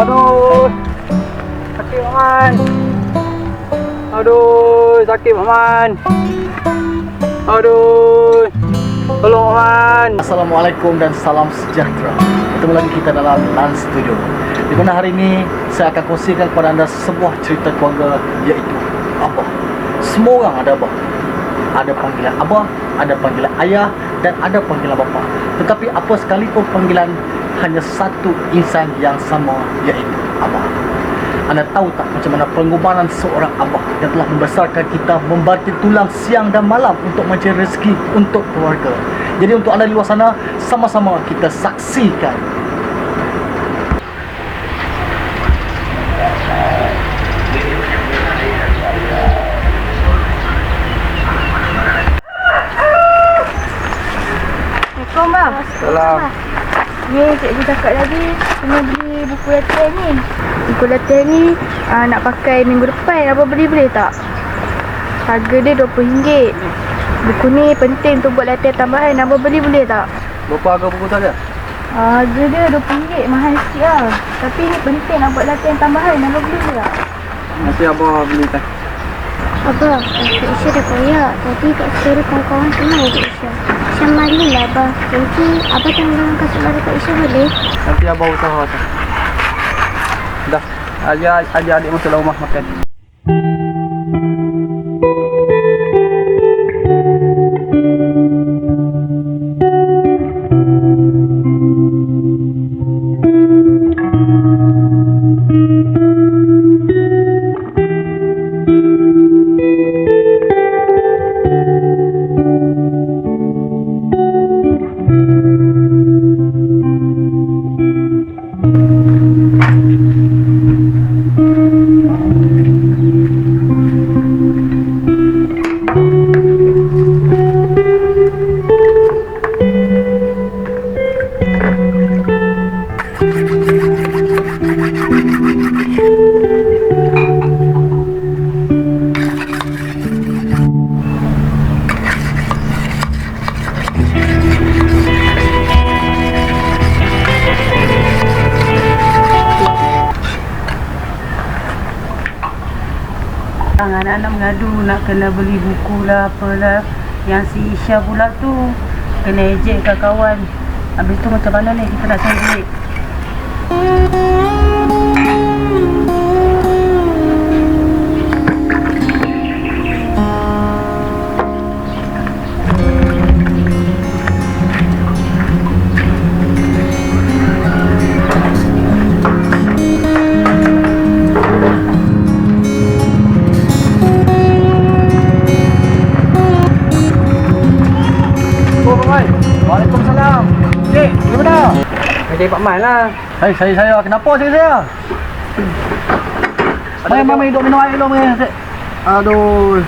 Aduh. Sakit Paman. Aduh, sakit Paman. Aduh. Tolong Paman. Assalamualaikum dan salam sejahtera Ketemu lagi kita dalam Lan Studio Di mana hari ini saya akan kongsikan kepada anda sebuah cerita keluarga iaitu Abah Semua orang ada Abah Ada panggilan Abah, ada panggilan Ayah dan ada panggilan Bapa Tetapi apa sekalipun panggilan hanya satu insan yang sama iaitu Abah anda tahu tak macam mana pengorbanan seorang abah yang telah membesarkan kita membanting tulang siang dan malam untuk mencari rezeki untuk keluarga. Jadi untuk anda di luar sana, sama-sama kita saksikan. Assalamualaikum bang. Salam. Ni cikgu cakap tadi kena beli buku latihan ni. Buku latihan ni uh, nak pakai minggu depan. Apa beli boleh tak? Harga dia RM20. Buku ni penting untuk buat latihan tambahan. Apa beli boleh tak? Berapa harga buku tu ada? Uh, harga dia RM20. Mahal sikit lah. Tapi ni penting nak buat latihan tambahan. Apa beli boleh tak? Nanti abah belikan. Abah, Kak Isya dah koyak. Tadi Kak suruh kawan-kawan kenal Kak Isya. Macam mana lah Abah? Nanti Abah tanggung kasut baru Kak Isya boleh? Nanti abah usaha. Dah. Ajar ajar adik masuk dalam rumah makan. Anak-anak mengadu nak kena beli buku lah apalah. Yang si Isya pula tu Kena ejek kat kawan. Habis tu macam mana ni? Kita nak cari duit Man lah. Hai, saya saya kenapa saya saya? Mai mai mai duk minum air mai. Cik. Aduh.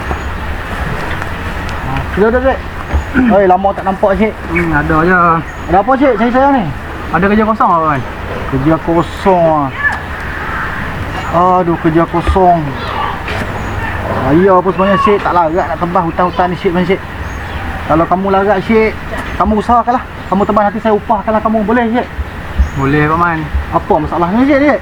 Sudah dah, Cik. Oi, lama tak nampak, Cik. Hmm, ada je. Ada apa, Cik? Saya saya ni. Ada kerja kosong apa? Kerja kosong ah. Aduh, kerja kosong. Ah, ya apa sebenarnya Syed tak larat nak tebas hutang-hutang ni Syed sebenarnya Syed. Kalau kamu larat Syed, kamu usahakanlah. Kamu tebas nanti saya upahkanlah kamu boleh Syed. Boleh, Paman. Apa masalahnya Syed Syed?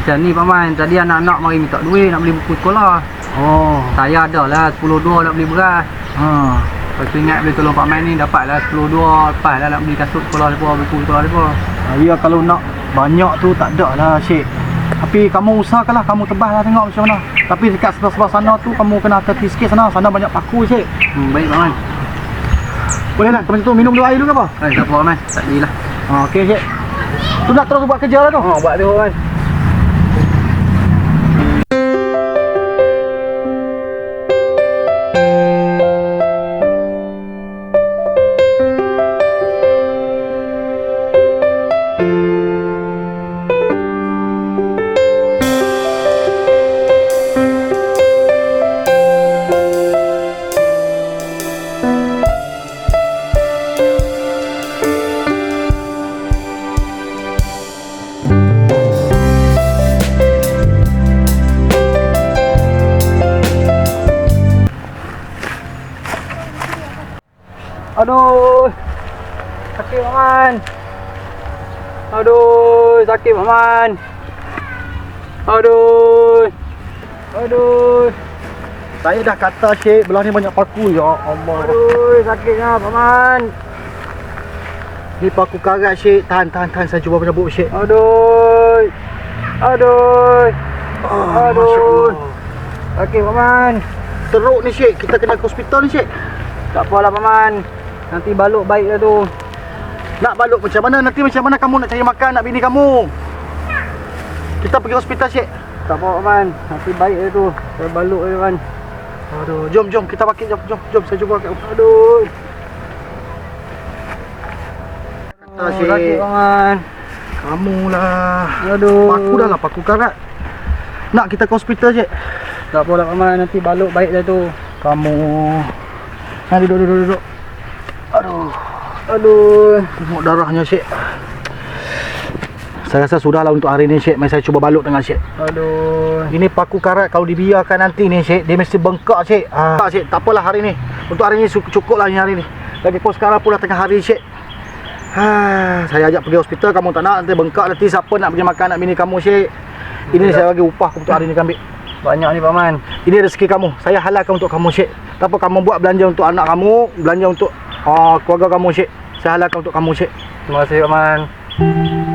Macam ni, Paman. Tadi anak-anak mari minta duit nak beli buku sekolah. Oh, Saya ada lah 10 dua nak beli beras. ha. Lepas tu ingat boleh tolong Pak Man ni dapatlah 10 dua lepas lah nak beli kasut sekolah depa, buku sekolah depa. Ah, Ya kalau nak banyak tu tak ada lah Syed. Tapi kamu usahakanlah kamu tebas lah tengok macam mana. Tapi dekat sebelah-sebelah sana tu kamu kena hati sikit sana. Sana banyak paku Syed. Hmm, baik Pak Man. Boleh tak? Macam tu minum dulu air dulu ke apa? Eh, tak apa Pak Man. Tak lah. Ha, okey Syed. Tu nak terus buat kerja lah tu. Oh, buat tu Pak Man. Aduh. Sakit Paman. Aduh, sakit Paman. Aduh. Aduh. Saya dah kata Syek, belah ni banyak paku ya Allah. Aduh, sakitnya paman. Ni paku karat Syek. Tahan, tahan, tahan. Saya cuba cabut Syek. Aduh. Aduh. Ah, Aduh. Sakit paman. Teruk ni Syek. Kita kena ke hospital ni Syek. Tak apalah paman. Nanti baluk baik dah tu. Nak baluk macam mana? Nanti macam mana kamu nak cari makan nak bini kamu? Kita pergi hospital Syek. Tak apa paman. Nanti baik dah tu. Saya baluk dia paman. Aduh, jom, jom. Kita pakai, jom, jom. Jom, saya cuba. Aduh. Kata Oh, sakit paman. Kamu lah. Aduh. Paku dah lah, paku karat. Nak kita ke hospital Syek. Tak apalah paman. Nanti baluk baik dah tu. Kamu. Ha, duduk, duduk, duduk. Aduh. Aduh. Tengok darahnya Syek. Saya rasa sudahlah untuk hari ni Syek. Mari saya cuba baluk dengan Syek. Aduh. Ini paku karat kalau dibiarkan nanti ni Syek, dia mesti bengkak Syek. Ah, tak Syek, tak apalah hari ni. Untuk hari ni cu- cukup lah ni hari ni. Lagi pun sekarang pun dah tengah hari Syek. Ha, saya ajak pergi hospital kamu tak nak nanti bengkak nanti siapa nak pergi makan nak bini kamu Syek. Ini saya bagi upah untuk hari ni kami. Banyak ni paman. Ini rezeki kamu. Saya halalkan untuk kamu Syek. Tak apa kamu buat belanja untuk anak kamu, belanja untuk ah, keluarga kamu Syek. Saya halalkan untuk kamu Syek. Terima kasih paman.